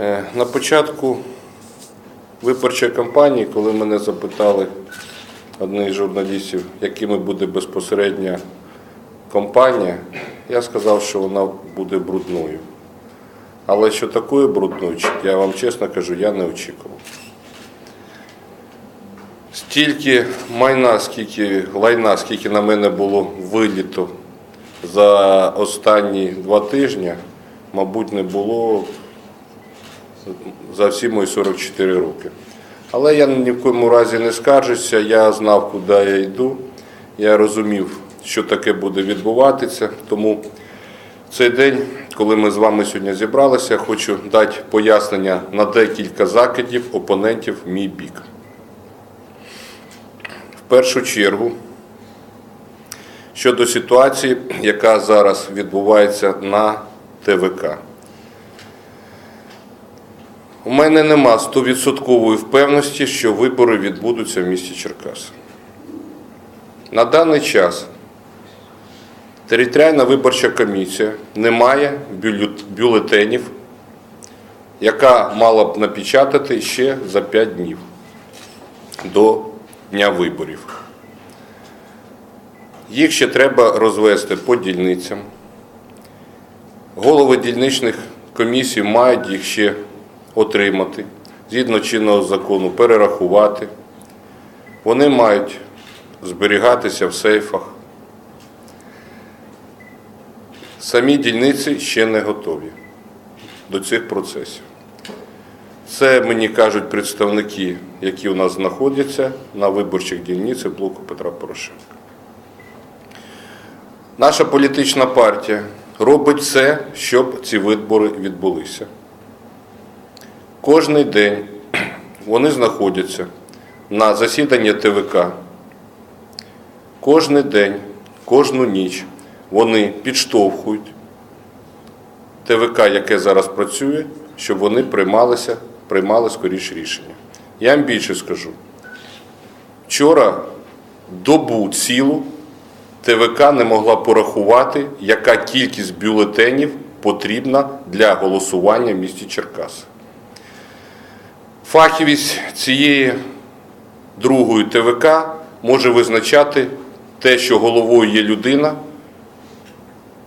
Е, На початку виборчої кампанії, коли мене запитали одні з журналістів, якими буде безпосередня кампанія, я сказав, що вона буде брудною. Але що такою брудною, я вам чесно кажу, я не очікував. Стільки майна, скільки лайна, скільки на мене було виліто за останні два тижні, мабуть, не було за всі мої 44 роки. Але я ні в якому разі не скаржуся, я знав, куди я йду, я розумів, що таке буде відбуватися. Тому цей день, коли ми з вами сьогодні зібралися, хочу дати пояснення на декілька закидів опонентів в мій бік. В першу чергу, щодо ситуації, яка зараз відбувається на ТВК. У мене нема 100% впевненості, що вибори відбудуться в місті Черкаси. На даний час територіальна виборча комісія не має бюлетенів, яка мала б напечатати ще за 5 днів до дня виборів. Їх ще треба розвести по дільницям. Голови дільничних комісій мають їх ще отримати, згідно чинного закону, перерахувати. Вони мають зберігатися в сейфах. Самі дільниці ще не готові до цих процесів. Це мені кажуть представники, які у нас знаходяться на виборчих дільницях блоку Петра Порошенка. Наша політична партія робить все, щоб ці вибори відбулися. Кожний день вони знаходяться на засіданні ТВК. Кожний день, кожну ніч вони підштовхують ТВК, яке зараз працює, щоб вони приймалися, приймали скоріше рішення. Я вам більше скажу. Вчора добу цілу ТВК не могла порахувати, яка кількість бюлетенів потрібна для голосування в місті Черкаси. Фахівість цієї другої ТВК може визначати те, що головою є людина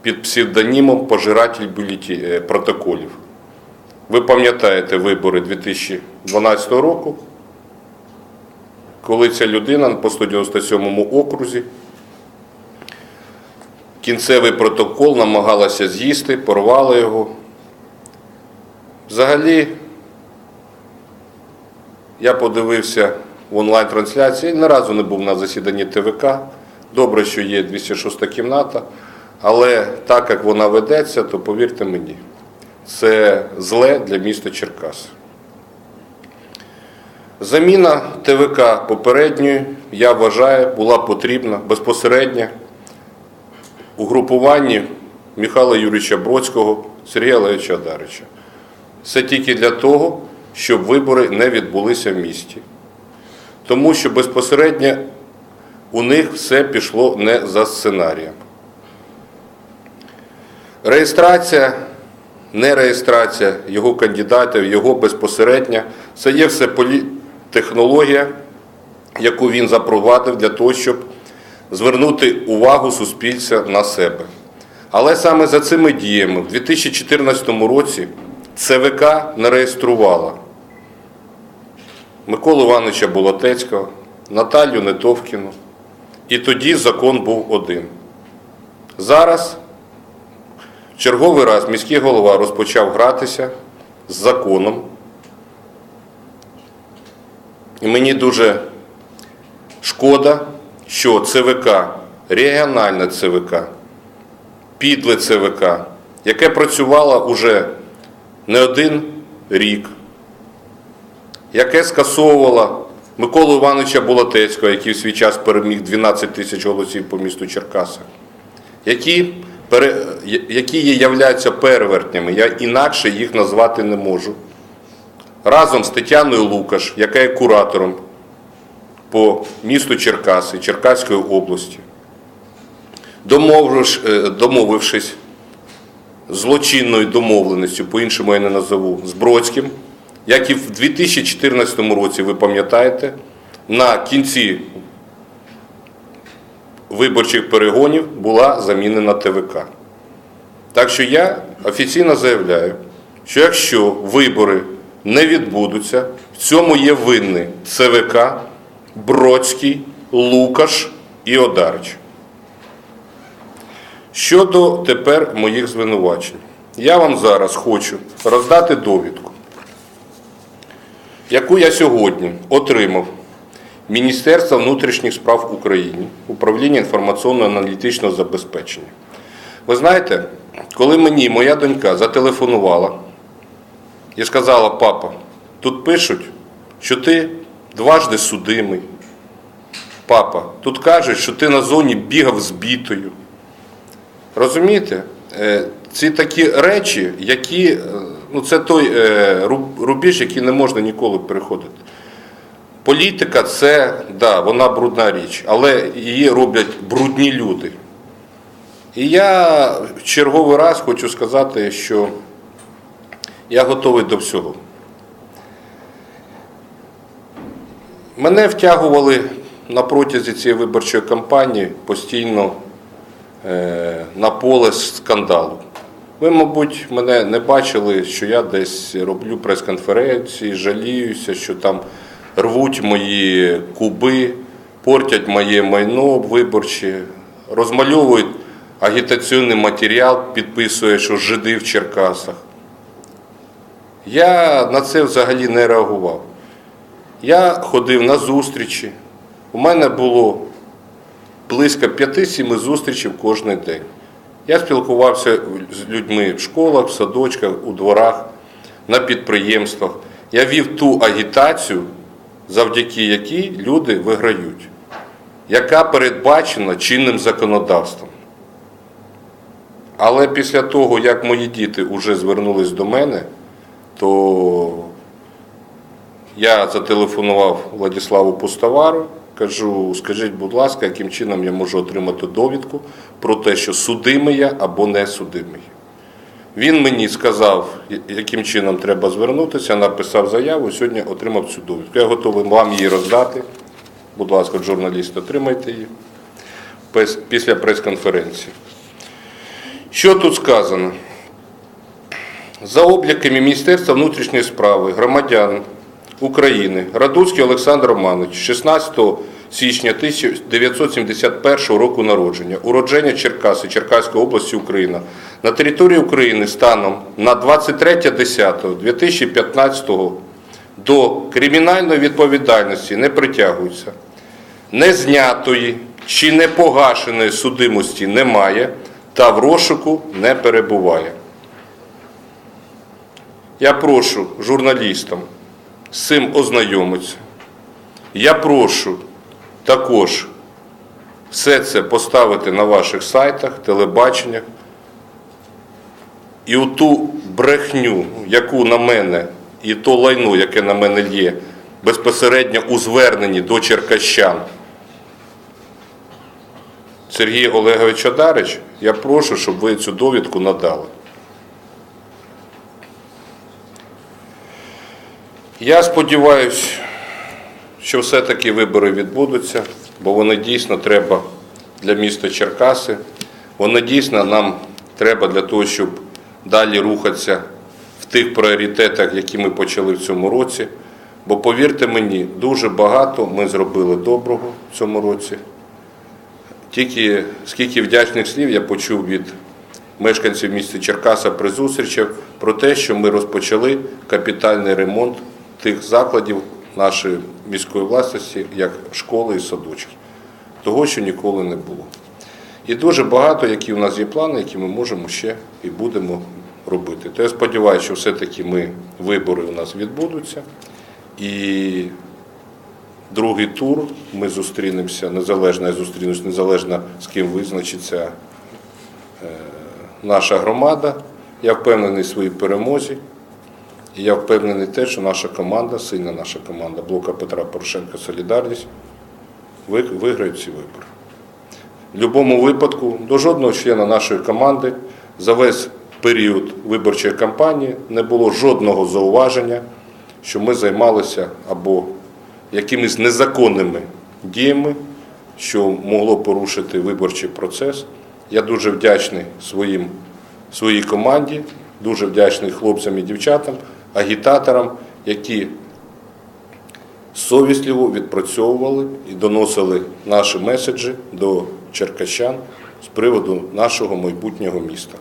під псевдонімом пожиратель е, протоколів. Ви пам'ятаєте вибори 2012 року, коли ця людина по 197 окрузі кінцевий протокол намагалася з'їсти, порвала його. Взагалі, я подивився в онлайн-трансляції, ні разу не був на засіданні ТВК. Добре, що є 206 кімната, але так як вона ведеться, то повірте мені, це зле для міста Черкас. Заміна ТВК попередньої, я вважаю, була потрібна безпосередньо у групуванні Михайла Юрійовича Бродського, Сергія Олеговича Адарича. Це тільки для того, щоб вибори не відбулися в місті. Тому що безпосередньо у них все пішло не за сценарієм. Реєстрація, нереєстрація його кандидатів, його безпосередньо, це є все технологія, яку він запровадив для того, щоб звернути увагу суспільства на себе. Але саме за цими діями в 2014 році ЦВК не реєструвала Миколу Івановича Болотецького, Наталію Нетовкіну. І тоді закон був один. Зараз в черговий раз міський голова розпочав гратися з законом. І мені дуже шкода, що ЦВК, регіональне ЦВК, підле ЦВК, яке працювало уже не один рік, яке скасовувало Миколу Івановича Болотецького, який в свій час переміг 12 тисяч голосів по місту Черкаса, які, які є, являються перевертнями, я інакше їх назвати не можу. Разом з Тетяною Лукаш, яка є куратором по місту Черкаси, Черкаської області, домовившись, домовившись злочинною домовленістю, по-іншому я не назову, з Бродським, як і в 2014 році, ви пам'ятаєте, на кінці виборчих перегонів була замінена ТВК. Так що я офіційно заявляю, що якщо вибори не відбудуться, в цьому є винні ЦВК, Бродський, Лукаш і Одарич. Щодо тепер моїх звинувачень, я вам зараз хочу роздати довідку, яку я сьогодні отримав Міністерства внутрішніх справ України, Управління інформаційно-аналітичного забезпечення. Ви знаєте, коли мені моя донька зателефонувала і сказала, папа, тут пишуть, що ти дважди судимий. Папа, тут кажуть, що ти на зоні бігав з бітою. Розумієте? Е, Ці такі речі, які, е, ну це той е, рубіж, який не можна ніколи переходити. Політика це, да, вона брудна річ, але її роблять брудні люди. І я в черговий раз хочу сказати, що я готовий до всього. Мене втягували на протязі цієї виборчої кампанії постійно на поле скандалу. Ви, мабуть, мене не бачили, що я десь роблю прес-конференції, жаліюся, що там рвуть мої куби, портять моє майно виборче, розмальовують агітаційний матеріал, підписує, що жиди в Черкасах. Я на це взагалі не реагував. Я ходив на зустрічі. У мене було близько 5-7 зустрічей кожен день. Я спілкувався з людьми в школах, в садочках, у дворах, на підприємствах. Я вів ту агітацію, завдяки якій люди виграють, яка передбачена чинним законодавством. Але після того, як мої діти вже звернулись до мене, то я зателефонував Владиславу Пустовару, кажу, скажіть, будь ласка, яким чином я можу отримати довідку про те, що судимий я або не судимий. Він мені сказав, яким чином треба звернутися, написав заяву, сьогодні отримав цю довідку. Я готовий вам її роздати. Будь ласка, журналіст, отримайте її після прес-конференції. Що тут сказано? За обліками Міністерства внутрішньої справи громадян України. Радуцький Олександр Романович 16 січня 1971 року народження, уродження Черкаси Черкаської області Україна. На території України станом на 23.10.2015 до кримінальної відповідальності не притягується, не знятої чи не погашеної судимості немає та в розшуку не перебуває. Я прошу журналістам з цим ознайомитися. Я прошу також все це поставити на ваших сайтах, телебаченнях. І ту брехню, яку на мене, і то лайно, яке на мене є, безпосередньо у зверненні до черкащан Сергія Олеговича Дарич, я прошу, щоб ви цю довідку надали. Я сподіваюся, що все-таки вибори відбудуться, бо вони дійсно треба для міста Черкаси. Вони дійсно нам треба для того, щоб далі рухатися в тих пріоритетах, які ми почали в цьому році. Бо повірте мені, дуже багато ми зробили доброго в цьому році. Тільки скільки вдячних слів я почув від мешканців міста Черкаса при зустрічах про те, що ми розпочали капітальний ремонт тих закладів нашої міської власності, як школи і садочки. Того, що ніколи не було. І дуже багато, які у нас є плани, які ми можемо ще і будемо робити. То я сподіваюся, що все-таки ми, вибори у нас відбудуться. І другий тур ми зустрінемося, незалежно я зустрінусь, незалежно з ким визначиться е, наша громада. Я впевнений в своїй перемозі. І я впевнений те, що наша команда, сильна наша команда Блока Петра Порошенка Солідарність ви- виграють ці вибори. В будь-якому випадку до жодного члена нашої команди за весь період виборчої кампанії не було жодного зауваження, що ми займалися або якимись незаконними діями, що могло порушити виборчий процес. Я дуже вдячний своїм, своїй команді, дуже вдячний хлопцям і дівчатам, агітаторам, які совісливо відпрацьовували і доносили наші меседжі до черкащан з приводу нашого майбутнього міста.